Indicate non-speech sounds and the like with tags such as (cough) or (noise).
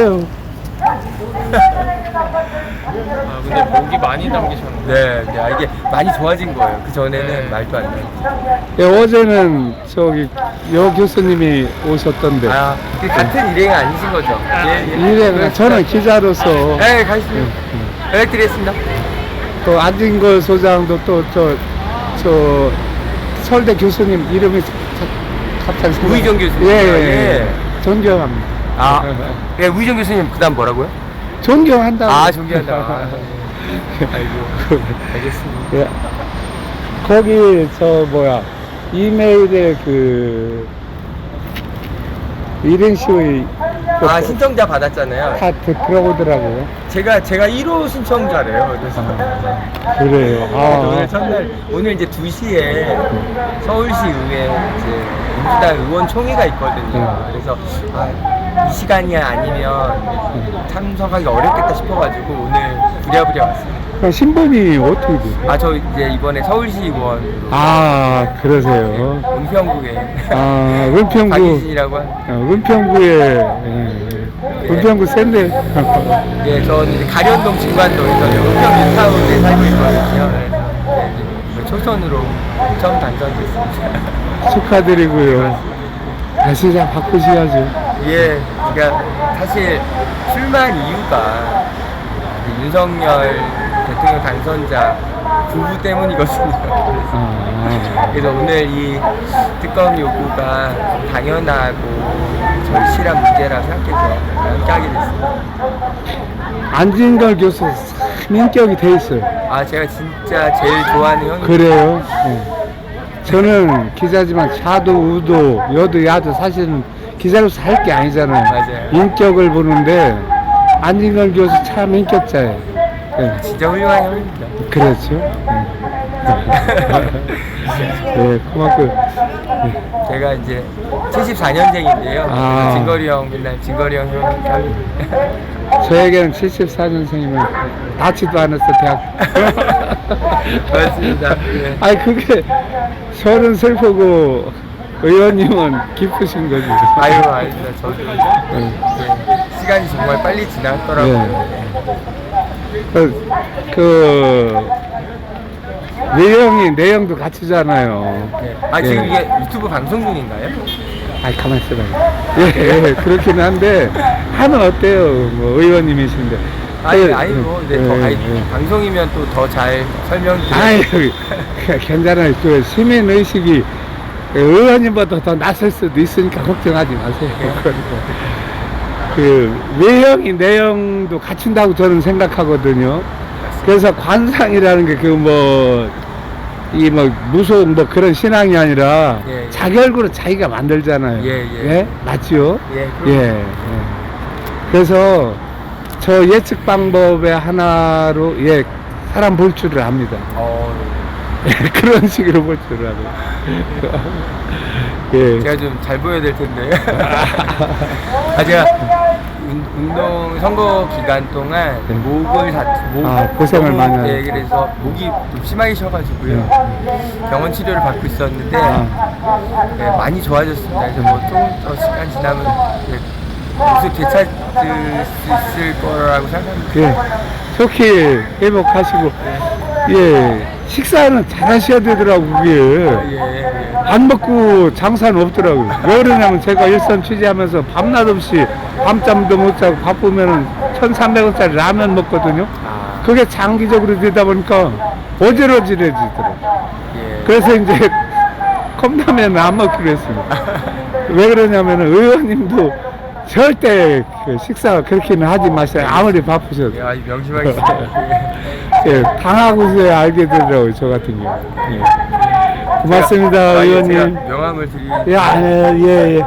아 근데 목이 많이 담기셨네. 네, 네, 아, 이게 많이 좋아진 거예요. 그 전에는 네. 말도 안 나요. 예, 어제는 저기 여 교수님이 오셨던데 아, 그 같은 일행이 아니신 거죠? 예, 예. 이래 저는 기자로서 네, 가겠습니다. 연락드리겠습니다. 또 안진걸 소장도 또 저 저 서울대 교수님 이름이 자- 갑자기 생각- 우희정 교수님. 예, 예, 예. 예. 존경합니다. 아, 네, 우희정 교수님 그다음 뭐라고요? 존경한다고. 아, 존경한다. 아, (laughs) 아이고, 알겠습니다. 예. 거기 저 뭐야 이메일에 그 일행시의 아, 신청자 받았잖아요. 다 들- 들어오더라고요. 제가 제가 1호 신청자래요. 그래서 그래요. 아, 오늘 첫날 오늘 이제 2시에 서울시 의회 이제 민주당 의원 총회가 있거든요. 네. 그래서 아, 이 시간이 아니면 참석하기 어렵겠다 싶어가지고 오늘 부랴부랴 왔어요. 그럼 신분이 어떻게 돼요? 아 저 이제 이번에 서울시 의원으로 아, 그러세요. 은평구에 아, 은평구, 박희진이라고 한 어, 은평구에, 예, 예. 은평구 센데. 예, 저는 이제 가련동 진관동에서 은평 뉴타운에 살고 있거든요. 그래서 이제 초선으로 처음 당선됐습니다. 축하드리고요. (laughs) 다시 잘 바꾸셔야죠. 예, 그러니까 사실 출마한 이유가 그 윤석열 대통령 당선자 부부 때문이거든요. 아, 그래서 오늘 이 특검 요구가 당연하고 절실한 문제라 생각해서 함께 하게 됐습니다. 안진걸 교수 참 인격이 돼 있어요. 아, 제가 진짜 제일 좋아하는 형이 그래요. 예. 저는 기자지만 좌도 우도 여도 야도 사실은 기자로서 할 게 아니잖아요. 맞아요. 인격을 보는데 안진걸 교수 참 인격자예요. 예. 진짜 훌륭한 형입니다. 그렇죠. (laughs) 예, 고맙고. 제가 이제 74년생인데요. 아. 진거리 형 맨날 진거리 형 형. 형. (laughs) 저에게는 74년생이면 낳지도 않았어, 대학. (laughs) 맞습니다. 네. 아니, 그게 저는 슬프고 의원님은 기쁘신 거지. 아유, 아닙니다. 저도 예. 예, 시간이 정말 빨리 지났더라고요. 그, 그 내용이 내용도 같이잖아요. 네. 아, 지금 예. 이게 유튜브 방송 중인가요? 아이 가만 있어봐요. 예, 예, 그렇긴 한데 하면 어때요? 뭐 의원님이신데. 아니, 그, 아니, 뭐, 네, 예, 더, 아니, 예. 방송이면 또 더 잘 설명드려요. 아이, 괜찮아요. 그 시민 의식이 의원님보다 더 낫을 수도 있으니까 걱정하지 마세요. (laughs) 그 외형이 내용도 갖춘다고 저는 생각하거든요. 그래서 관상이라는 게 그 뭐 이뭐 무서운 뭐 그런 신앙이 아니라 예, 예. 자기 얼굴을 자기가 만들잖아요. 예, 예. 맞죠? 예, 예, 예. 그래서 저 예측 방법의 하나로 예 사람 볼 줄을 압니다. 어, (laughs) 그런 식으로 볼 줄을 알아요. 예. 제가 좀 잘 보여야 될 텐데. (laughs) 아, 제가 운, 운동 선거 기간 동안 네. 목을 다 목, 아, 고생을 너무, 많이 하네. 예, 그래서 목이 좀 심하게 쉬어가지고요. 병원 치료를 받고 있었는데 아. 예, 많이 좋아졌습니다. 그래서 뭐 조금 더 시간 지나면 예, 모습 되찾을 수 있을 거라고 생각합니다. 예. 좋게 회복하시고 예. 식사는 잘 하셔야 되더라고 그게. 안 먹고 장사는 없더라고요. 왜 그러냐면 제가 일선 취재하면서 밤낮 없이 밤잠도 못 자고 바쁘면은 1,300원짜리 라면 먹거든요. 아, 그게 장기적으로 되다 보니까 어지러지해지더라고요. 예. 그래서 이제 (laughs) 컵라면 안 먹기로 했습니다. 왜 그러냐면 의원님도 절대 그 식사 그렇게는 하지 마세요. 아무리 바쁘셔도. (laughs) 예, 아주 명심하겠습니다. 예. 예, 당하고서야 알게 되더라고요, 저 같은 경우. 예. 고맙습니다, 제가- 의원님. 명함을 드리. 예, 아, 예, 예.